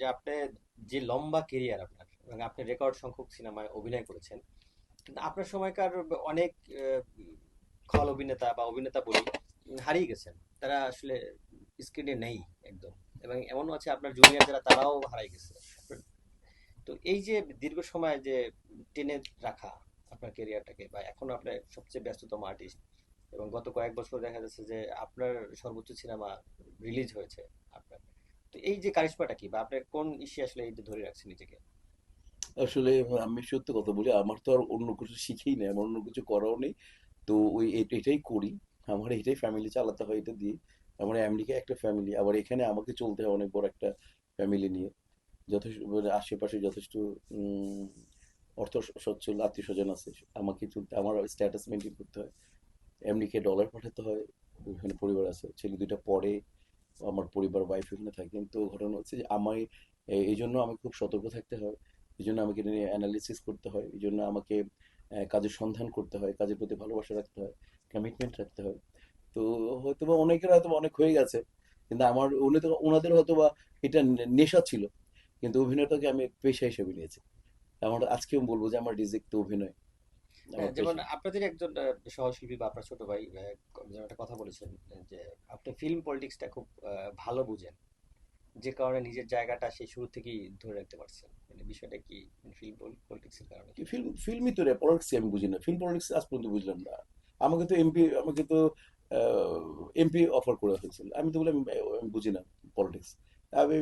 যে আপনি যে লম্বা কেরিয়ার আপনার, এবং আপনি রেকর্ড সংখ্যক সিনেমায় অভিনয় করেছেন, কিন্তু আপনার সময়কার অনেক খল অভিনেতা বা অভিনেতা বলি হারিয়ে গেছেন। তারা আসলে স্ক্রিনে নেই একদম, এবং এমনও আছে আপনার জুনিয়র যারা তারাও হারিয়ে গেছে। তো এই যে দীর্ঘ সময় যে টেনে রাখা আপনার কেরিয়ারটাকে বা এখনও আপনার সবচেয়ে ব্যস্ততম আর্টিস্ট এবং গত কয়েক বছর দেখা যাচ্ছে যে আপনার সর্বোচ্চ সিনেমা রিলিজ হয়েছে আপনার। তো এই যে কারিশমাটা কি? বা আপনার কোন ইস্যু আসলে এই ধরে রাখছে নিজেকে? আসলে আমি সত্য কথা বলি, আমার তো আর অন্য কিছু শিখেই নেই, আমার অন্য কিছু করাও নেই। তো ওই এটাই করি। আমার এটাই ফ্যামিলি চালাতে হয় এটা দিয়ে। আমার আমেরিকায় একটা ফ্যামিলি আবার এখানে আমাকে চলতে হয় অনেক বড় একটা ফ্যামিলি নিয়ে। যথেষ্ট মানে আশেপাশে যথেষ্ট অর্থ সচ্ছল আত্মীয় স্বজন আছে। আমাকে চলতে, আমার স্ট্যাটাস মেনটেন করতে হয়। আমেরিকায় ডলার পাঠাতে হয়, ওখানে পরিবার আছে, ছেলে দুইটা পড়ে। আমার পরিবার ওয়াইফ এখানে থাকে। কিন্তু ঘটনা হচ্ছে যে আমায় এই জন্য আমাকে খুব সতর্ক থাকতে হয়। এই জন্য আমাকে নিয়ে অ্যানালিসিস করতে হয়। এই জন্য আমাকে কাজের সন্ধান করতে হয়। কাজের প্রতি ভালোবাসা রাখতে হয়। কমিটমেন্ট রাখতে হয়। তো হয়তো বা অনেকের হয়তো অনেক হয়ে গেছে। কিন্তু আমার ওনাদের ওনাদের হয়তো বা এটা নেশা ছিল। কিন্তু অভিনয়টাকে আমি পেশা হিসেবে নিয়েছি। আমার, আজকেও বলব যে আমার রিজিক তো অভিনয়। আমার যেমন পেশা আপনাদের একজন সহশিল্পী বা আপনার ছোট ভাই যেমন একটা কথা বলেছেন যে আপনি ফিল্ম পলিটিক্সটা খুব ভালো বুঝেন। যে কারণে নিজের জায়গাটা সেই শুরু থেকেই ধরে রাখতে পারছেন। মানে বিষয়টা কি? ফিল্ম পলিটিক্সের কারণে? ফিল্ম ফিল্মই তো রে পলিটিক্স আমি বুঝি না। ফিল্ম পলিটিক্স আজ পর্যন্ত বুঝলাম না। আমাকে তো এমপি আমাকে তো এমপি অফার করে হয়েছিল। আমি তো বললাম আমি বুঝি না পলিটিক্স আমি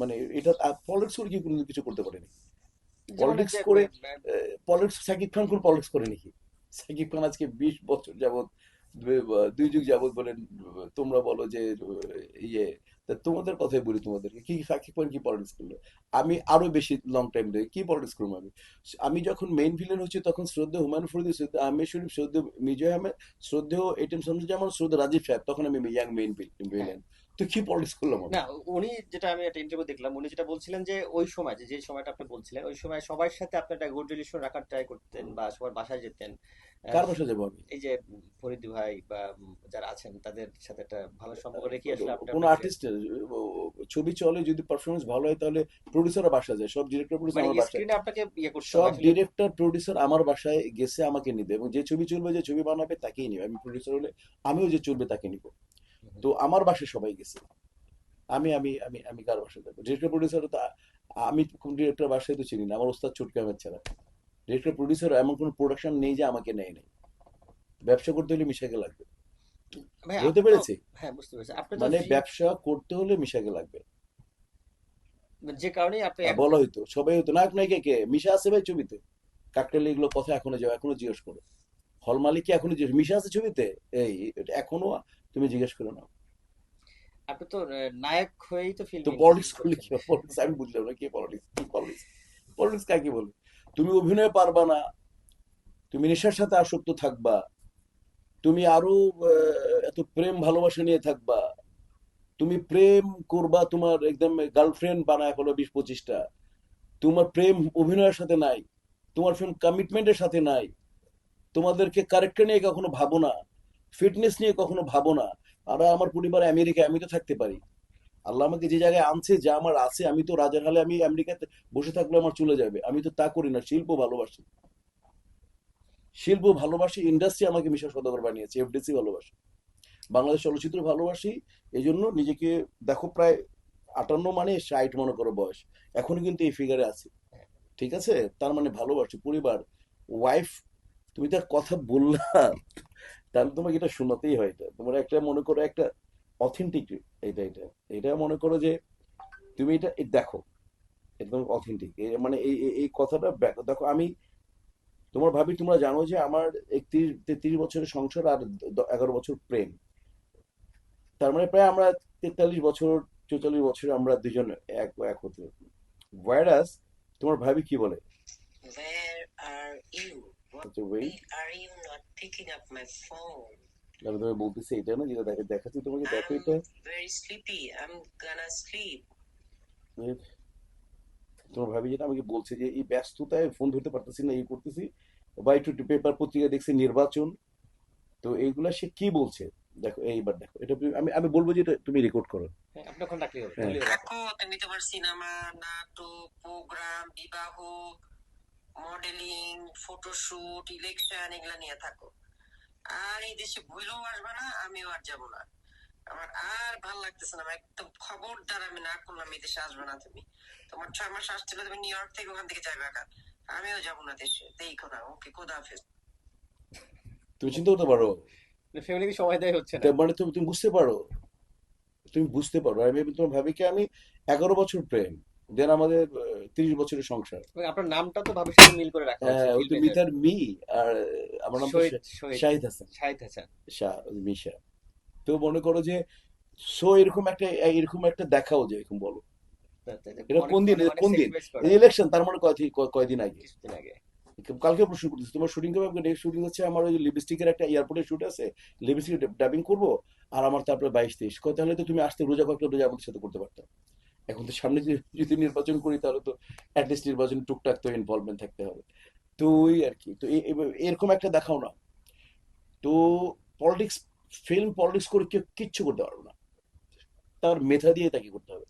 মানে এটা পলিটিক্স করে কি কোনো কিছু করতে পারিনি। যেমন পলিটিক্স করে পলিটিক্স সাকিব খান কোন পলিটিক্স করে নাকি? সাকিব খান আজকে বিশ বছর যাবত দুই যুগ যাবত বলেন তোমরা বলো যে ইয়ে তোমাদের কথাই বলি তোমাদেরকে কি সাকিব খান কি পলিটিক্স করল? আমি আরও বেশি লং টাইম ধরে কি পলিটিক্স করব আমি? আমি যখন মেইন ভিলেন হচ্ছি তখন শ্রদ্ধা হুমায়ুন ফরিদি শ্রদ্ধা আহমেদ শরীফ শ্রদ্ধা মিজয় আহমেদ শ্রদ্ধেয় এটিএম শামসুজ্জামান শ্রদ্ধা রাজীব সাহেব তখন আমি ইয়াং মেইন ভিলেন তো কি পলিটিক্স করলাম না উনি যেটা আমি একটা ইন্টারভিউ দেখলাম উনি যেটা বলছিলেন যে ওই সময় যে যে সময়টা আপনি বলছিলেন ওই সময় সবার সাথে আপনি একটা গুড রিলেশন রাখার ট্রাই করতেন বা সবার বাসায় যেতেন। কার বাসা যাব আমি? এই যে ফরিদ ভাই বা যারা আছেন তাদের সাথে একটা ভালো সম্পর্ক রেখে আসলে আপনি কোন আপনার আর্টিস্টের ছবি চলে যদি পারফরমেন্স ভালো হয় তাহলে প্রডিউসাররা বাসা যায় সব ডিরেক্টর প্রডিউসার মানে আমার বাসায়। স্ক্রিনে আপনাকে ইয়ে করতে সব ডিরেক্টর প্রডিউসার আমার বাসায় গেছে আমাকে নিবে এবং যে ছবি চলবে যে ছবি বানাবে তাকেই নিবে। আমি প্রডিউসার হলে আমিও যে চলবে তাকে নিব। তো আমার বাসায় সবাই গেছে আমি আমি আমি আমি কার বাসায় যাব ডিরেক্টর প্রডিউসার তো আমি কোন ডিরেক্টর বাসায় তো চিনি না আমার ওস্তাদ চটকে আহমেদ ছাড়া। ডিরেক্টর প্রডিউসার এমন কোনো প্রোডাকশন নেই যে আমাকে নেয় নাই। ব্যবসা করতে হলে মিশাকে লাগবে। বুঝতে পেরেছি? হ্যাঁ বুঝতে পেরেছি। মানে ব্যবসা করতে হলে মিশাকে লাগবে। যে কারণেই আপনি বলা হইতো সবাই হতো নায়ক নায়িকা কে? মিশা আছে ভাই ছবিতে। কাকটালি এগুলো কথা এখনও যাও এখনও জিজ্ঞেস করো। হল মালিক কি এখনও জিজ্ঞেস মিশা আছে ছবিতে? এই এখনও তুমি জিজ্ঞেস করো না আপনি তো নায়ক হয়েই তো ফিল্ম তো পলিটিক্স করলে কি পলিটিক্স আমি বুঝলাম না কি পলিটিক্স কি পলিটিক্স পলিটিক্স কাকে বলে? তুমি অভিনয় পারবা না তুমি নেশার সাথে আসক্ত থাকবা তুমি আরও এত প্রেম ভালোবাসা নিয়ে থাকবা তুমি প্রেম করবা তোমার একদম গার্লফ্রেন্ড বানায় হলো বিশ পঁচিশটা তোমার প্রেম অভিনয়ের সাথে নাই তোমার প্রেম কমিটমেন্টের সাথে নাই তোমাদেরকে ক্যারেক্টার নিয়ে কখনো ভাবো না। ফিটনেস নিয়ে কখনো ভাবো না। আর আমার পরিবার আমেরিকায়, আমি তো থাকতে পারি। আল্লাহ আমাকে যে জায়গায় আনছে, যা আমার আছে, আমি তো রাজার হালে আমি আমেরিকাতে বসে থাকলে আমার চলে যাবে। আমি তো তা করি না, শিল্প ভালোবাসি। শিল্প ভালোবাসি ইন্ডাস্ট্রি আমাকে মিশা সদাগর বানিয়েছে এফডিসি ভালোবাসি। বাংলাদেশ চলচ্চিত্র ভালোবাসি এই জন্য নিজেকে দেখো প্রায় আটান্ন মানে ষাট মনে করো বয়স। এখনও কিন্তু এই ফিগারে আছি। ঠিক আছে? তার মানে ভালোবাসি, পরিবার ওয়াইফ তুমি তার কথা বললা। তাহলে তোমাকে এটা শোনাতেই হয় এটা। তোমার একটা মনে করো একটা অথেন্টিক এটা এটা। এটা মনে করো যে তুমি এটা দেখো, একদম অথেন্টিক মানে এই, এই- কথাটা দেখো আমি, তোমার ভাবি, তোমরা জানো যে আমার একত্রিশ, তেত্রিশ বছরের সংসার আর এগারো বছর প্রেম। তার মানে প্রায় আমরা তেতাল্লিশ বছর, চৌচল্লিশ বছর আমরা দুজন এক এক হতে ভাইরাস তোমার ভাবি কি বলে? Where are you? Why are you not picking up my phone? আমি তোমাকে বলতেছি এটা না যেটা দেখা- দেখাচ্ছি তোমাকে দেখো এটা very sleepy. I'm gonna sleep. তোমার ভাবি যেটা আমাকে বলছে যে এই ব্যস্ততায় ফোন ধরতে পারতেছি না এই করতেছি। বা একটু পেপার পত্রিকা দেখছি নির্বাচন। তো এইগুলা সে কি বলছে? দেখো এইবার দেখো। এটা আমি আমি বলব যে তুমি রেকর্ড করো। হ্যাঁ, আপনি ওখানে হ্যাঁ। তুমি তোমার সিনেমা নাটক প্রোগ্রাম বিবাহ মডেলিং ফটোশুট ইলেকশন এগুলা নিয়ে থাকো। আর এই দেশে ভুলেও আসবে না আমিও আর যাব না। আমার আর ভালো লাগতেছে না একদম খবরদার আমি না করলাম এই দেশে আসবে না তুমি। তোমার ছয় মাস আসছিল তুমি নিউ ইয়র্ক থেকে ওখান থেকে যাবে একা আমিও যাব না দেশে দেখো না ওকে খোদা হাফেজ। তুমি চিন্তা করতে পারো। ফ্যামিলিকে সময় দেয় হচ্ছে না। মানে তুমি তুমি বুঝতে পারো। তুমি বুঝতে পারো। আমি তোমার ভাবি কি আমি এগারো বছর প্রেম। দেন আমাদের তিরিশ বছরের সংসার। আপনার নামটা তো ভাবির সাথে মিল করে রাখা হ্যাঁ ওই তো মিতার মি আর আমার নাম শহীদ হাসান। শাহিদ হাসান। শাহ মিশা তো মনে করো যে সো এরকম একটা এরকম একটা দেখাও যে এরকম বলো। এটা কোন দিন? কোন দিন? ইলেকশন তার মানে কয় কয়- কয়দিন আগে? আগে। কালকে প্রশ্ন করতেছি তোমার শুটিং কবে নেক্সট শুটিং হচ্ছে আমার ওই লিপস্টিকের একটা এয়ারপোর্টে শুট আছে লিপস্টিক ডাবিং করব আর আমার তারপরে বাইশ তেইশ। তাহলে তো তুমি আসতে রোজা কয়েকটা রোজা আমাদের সাথে করতে পারতাম এখন তো সামনে যদি নির্বাচন করি, তাহলে তো অ্যাটলিস্ট নির্বাচন টুকটাক তো ইনভলভমেন্ট থাকতে হবে। তো ওই আর কি। তো এরকম একটা দেখাও না। তো পলিটিক্স ফিল্ম পলিটিক্স করে কেউ কিচ্ছু করতে পারবে না। তার মেধা দিয়ে তাকে করতে হবে।